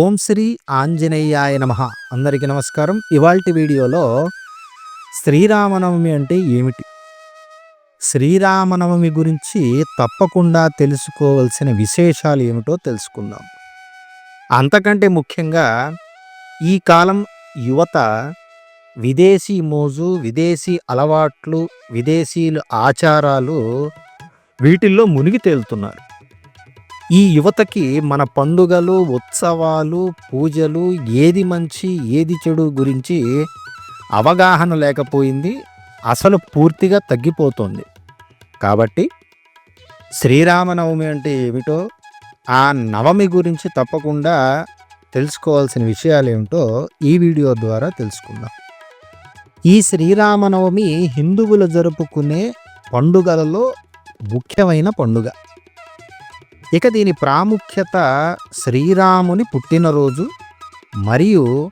ఓం శ్రీ ఆంజనేయాయ నమ. అందరికీ నమస్కారం. ఇవాల్టి వీడియోలో శ్రీరామనవమి అంటే ఏమిటి? శ్రీరామనవమి గురించి తప్పకుండా తెలుసుకోవాల్సిన విశేషాలు ఏమిటో తెలుసుకుందాం. అంతకంటే ముఖ్యంగా ఈ కాలం యువత విదేశీ మోజు విదేశీ అలవాట్లు విదేశీయుల ఆచారాలు వీటిల్లో మునిగి తేలుతున్నారు. ఈ యువతకి మన పండుగలు ఉత్సవాలు పూజలు ఏది మంచి ఏది చెడు గురించి అవగాహన లేకపోయింది అసలు పూర్తిగా తగ్గిపోతుంది. కాబట్టి శ్రీరామనవమి అంటే ఏమిటో ఆ నవమి గురించి తప్పకుండా తెలుసుకోవాల్సిన విషయాలు ఏమిటో ఈ వీడియో ద్వారా తెలుసుకుందాం. ఈ శ్రీరామనవమి హిందువులు జరుపుకునే పండుగలలో ముఖ్యమైన పండుగ. ఇక దీని ప్రాముఖ్యత శ్రీరాముని పుట్టినరోజు మరియు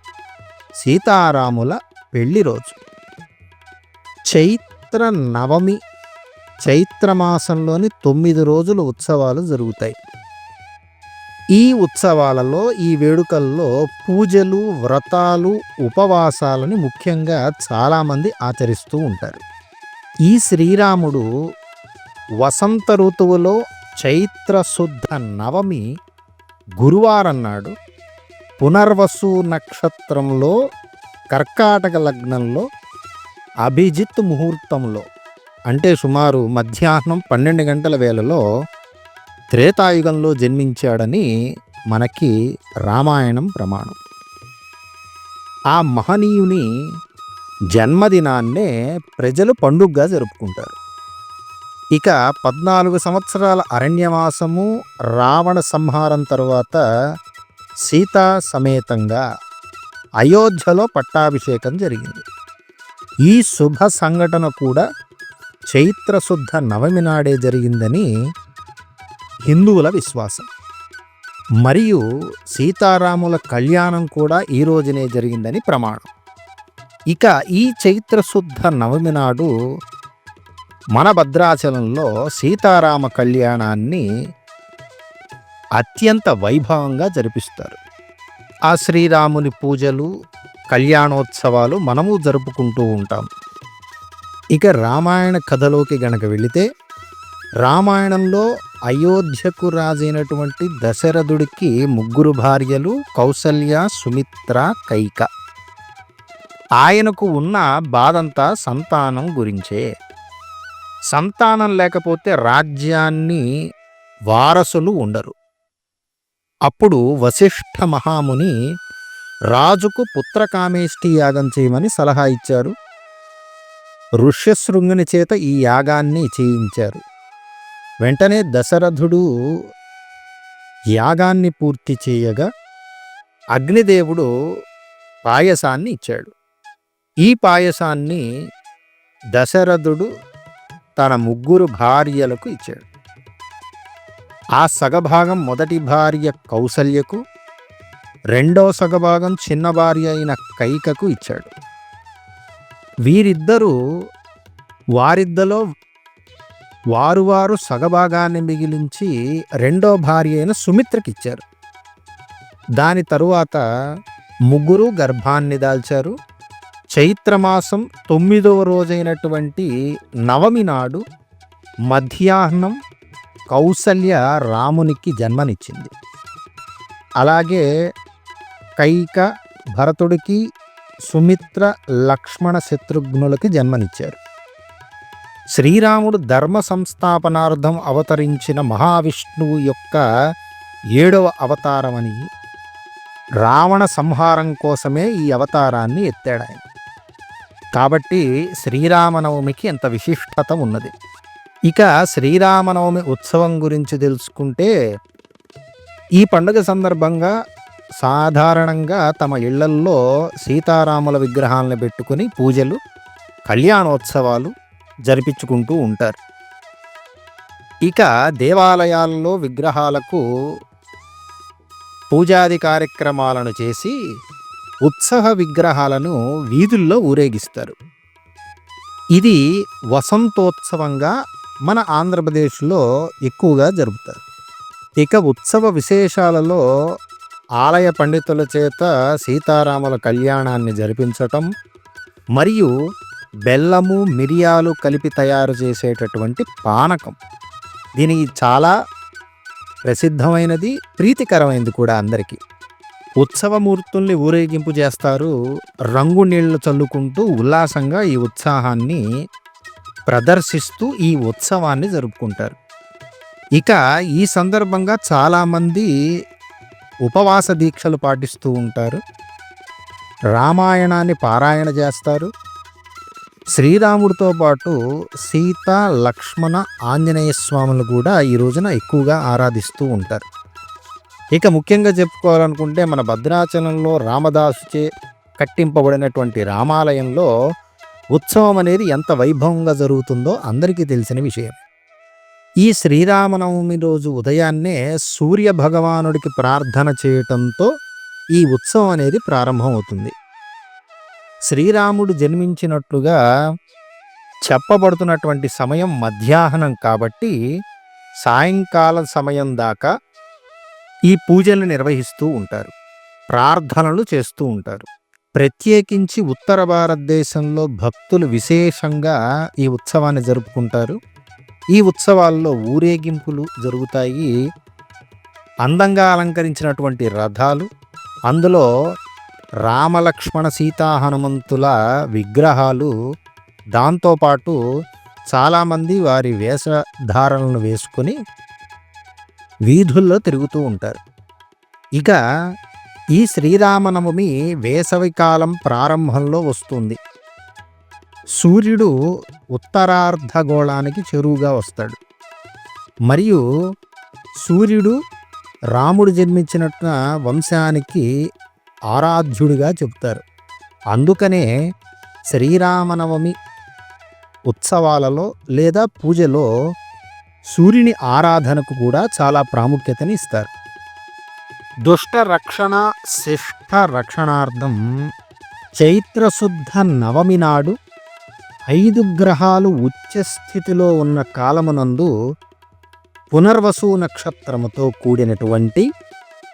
సీతారాముల పెళ్ళి రోజు. చైత్ర నవమి చైత్రమాసంలోని తొమ్మిది రోజులు ఉత్సవాలు జరుగుతాయి. ఈ ఉత్సవాలలో ఈ వేడుకల్లో పూజలు వ్రతాలు ఉపవాసాలని ముఖ్యంగా చాలామంది ఆచరిస్తూ ఉంటారు. ఈ శ్రీరాముడు వసంత ఋతువులో చైత్రశుద్ధ నవమి గురువారం నాడు పునర్వసు నక్షత్రంలో కర్కాటక లగ్నంలో అభిజిత్ ముహూర్తంలో అంటే సుమారు మధ్యాహ్నం పన్నెండు గంటల వేళలో త్రేతాయుగంలో జన్మించాడని మనకి రామాయణం ప్రమాణం. ఆ మహనీయుని జన్మదినాన్నే ప్రజలు పండుగగా జరుపుకుంటారు. ఇక పద్నాలుగు సంవత్సరాల అరణ్యవాసము రావణ సంహారం తరువాత సీతా సమేతంగా అయోధ్యలో పట్టాభిషేకం జరిగింది. ఈ శుభ సంఘటన కూడా చైత్రశుద్ధ నవమి నాడే జరిగిందని హిందువుల విశ్వాసం. మరియు సీతారాముల కళ్యాణం కూడా ఈ రోజునే జరిగిందని ప్రమాణం. ఇక ఈ చైత్రశుద్ధ నవమి నాడు మన భద్రాచలంలో సీతారామ కళ్యాణాన్ని అత్యంత వైభవంగా జరిపిస్తారు. ఆ శ్రీరాముని పూజలు కళ్యాణోత్సవాలు మనము జరుపుకుంటూ ఉంటాం. ఇక రామాయణ కథలోకి గనక వెళితే రామాయణంలో అయోధ్యకు రాజైనటువంటి దశరథుడికి ముగ్గురు భార్యలు కౌసల్య సుమిత్ర కైక. ఆయనకు ఉన్న బాధంతా సంతానం గురించే. సంతానం లేకపోతే రాజ్యాన్ని వారసులు ఉండరు. అప్పుడు వశిష్ఠ మహాముని రాజుకు పుత్రకామేష్టి యాగం చేయమని సలహా ఇచ్చారు. ఋష్యశృంగుని చేత ఈ యాగాన్ని చేయించారు. వెంటనే దశరథుడు యాగాన్ని పూర్తి చేయగా అగ్నిదేవుడు పాయసాన్ని ఇచ్చాడు. ఈ పాయసాన్ని దశరథుడు తన ముగ్గురు భార్యలకు ఇచ్చాడు. ఆ సగభాగం మొదటి భార్య కౌసల్యకు రెండో సగభాగం చిన్న భార్య అయిన కైకకు ఇచ్చాడు. వీరిద్దరూ వారిద్దలో వారు వారు సగభాగాన్ని మిగిలించి రెండో భార్య అయిన సుమిత్రకి ఇచ్చారు. దాని తరువాత ముగ్గురు గర్భాన్ని దాల్చారు. చైత్రమాసం తొమ్మిదవ రోజైనటువంటి నవమి నాడు మధ్యాహ్నం కౌసల్య రామునికి జన్మనిచ్చింది. అలాగే కైక భరతుడికి సుమిత్ర లక్ష్మణ శత్రుఘ్నులకి జన్మనిచ్చారు. శ్రీరాముడు ధర్మ సంస్థాపనార్థం అవతరించిన మహావిష్ణువు యొక్క ఏడవ అవతారమని రావణ సంహారం కోసమే ఈ అవతారాన్ని ఎత్తాడు ఆయన కాబట్టి శ్రీరామనవమికి ఎంత విశిష్టత ఉన్నది. ఇక శ్రీరామనవమి ఉత్సవం గురించి తెలుసుకుంటే ఈ పండుగ సందర్భంగా సాధారణంగా తమ ఇళ్ళల్లో సీతారాముల విగ్రహాలను పెట్టుకుని పూజలు కళ్యాణోత్సవాలు జరిపించుకుంటూ ఉంటారు. ఇక దేవాలయాల్లో విగ్రహాలకు పూజాది కార్యక్రమాలను చేసి ఉత్సవ విగ్రహాలను వీధుల్లో ఊరేగిస్తారు. ఇది వసంతోత్సవంగా మన ఆంధ్రప్రదేశ్లో ఎక్కువగా జరుపుతారు. ఇక ఉత్సవ విశేషాలలో ఆలయ పండితుల చేత సీతారాముల కళ్యాణాన్ని జరిపించటం మరియు బెల్లము మిరియాలు కలిపి తయారు చేసేటటువంటి పానకం. దీనికి చాలా ప్రసిద్ధమైనది ప్రీతికరమైనది కూడా అందరికీ. ఉత్సవమూర్తుల్ని ఊరేగింపు చేస్తారు. రంగు నీళ్ళు చల్లుకుంటూ ఉల్లాసంగా ఈ ఉత్సాహాన్ని ప్రదర్శిస్తూ ఈ ఉత్సవాన్ని జరుపుకుంటారు. ఇక ఈ సందర్భంగా చాలామంది ఉపవాస దీక్షలు పాటిస్తూ ఉంటారు. రామాయణాన్ని పారాయణ చేస్తారు. శ్రీరాముడితో పాటు సీత లక్ష్మణ ఆంజనేయ స్వాములు కూడా ఈ రోజున ఎక్కువగా ఆరాధిస్తూ ఉంటారు. ఇక ముఖ్యంగా చెప్పుకోవాలనుకుంటే మన భద్రాచలంలో రామదాసుచే కట్టింపబడినటువంటి రామాలయంలో ఉత్సవం అనేది ఎంత వైభవంగా జరుగుతుందో అందరికీ తెలిసిన విషయం. ఈ శ్రీరామనవమి రోజు ఉదయాన్నే సూర్య భగవానుడికి ప్రార్థన చేయటంతో ఈ ఉత్సవం అనేది ప్రారంభమవుతుంది. శ్రీరాముడు జన్మించినట్లుగా చెప్పబడుతున్నటువంటి సమయం మధ్యాహ్నం కాబట్టి సాయంకాల సమయం దాకా ఈ పూజలు నిర్వహిస్తూ ఉంటారు. ప్రార్థనలు చేస్తూ ఉంటారు. ప్రత్యేకించి ఉత్తర భారతదేశంలో భక్తులు విశేషంగా ఈ ఉత్సవాన్ని జరుపుకుంటారు. ఈ ఉత్సవాల్లో ఊరేగింపులు జరుగుతాయి. అందంగా అలంకరించినటువంటి రథాలు అందులో రామలక్ష్మణ సీతా హనుమంతుల విగ్రహాలు దాంతోపాటు చాలామంది వారి వేషధారణలను వేసుకొని వీధుల్లో తిరుగుతూ ఉంటారు. ఇక ఈ శ్రీరామనవమి వేసవికాలం ప్రారంభంలో వస్తుంది. సూర్యుడు ఉత్తరార్ధగోళానికి చెరువుగా వస్తాడు. మరియు సూర్యుడు రాముడు జన్మించినట్టు వంశానికి ఆరాధ్యుడిగా చెప్తారు అందుకనే శ్రీరామనవమి ఉత్సవాలలో లేదా పూజలో సూర్యుని ఆరాధనకు కూడా చాలా ప్రాముఖ్యతని ఇస్తారు. దుష్ట రక్షణ శిష్ట రక్షణార్థం చైత్రశుద్ధ నవమి నాడు ఐదు గ్రహాలు ఉచ్చస్థితిలో ఉన్న కాలమునందు పునర్వసు నక్షత్రముతో కూడినటువంటి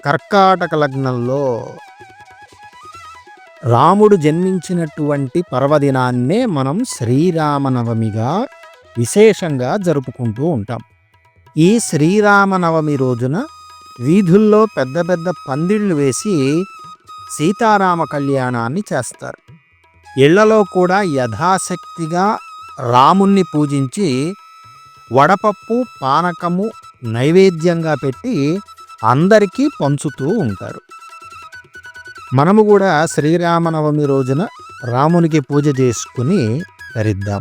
కర్కాటక లగ్నంలో రాముడు జన్మించినటువంటి పర్వదినాన్నే మనం శ్రీరామనవమిగా విశేషంగా జరుపుకుంటూ ఉంటాం. ఈ శ్రీరామనవమి రోజున వీధుల్లో పెద్ద పెద్ద పందిళ్ళు వేసి సీతారామ కళ్యాణాన్ని చేస్తారు. ఇళ్ళలో కూడా యథాశక్తిగా రాముణ్ణి పూజించి వడపప్పు పానకము నైవేద్యంగా పెట్టి అందరికీ పంచుతూ ఉంటారు. మనము కూడా శ్రీరామనవమి రోజున రామునికి పూజ చేసుకుని ధరిద్దాం.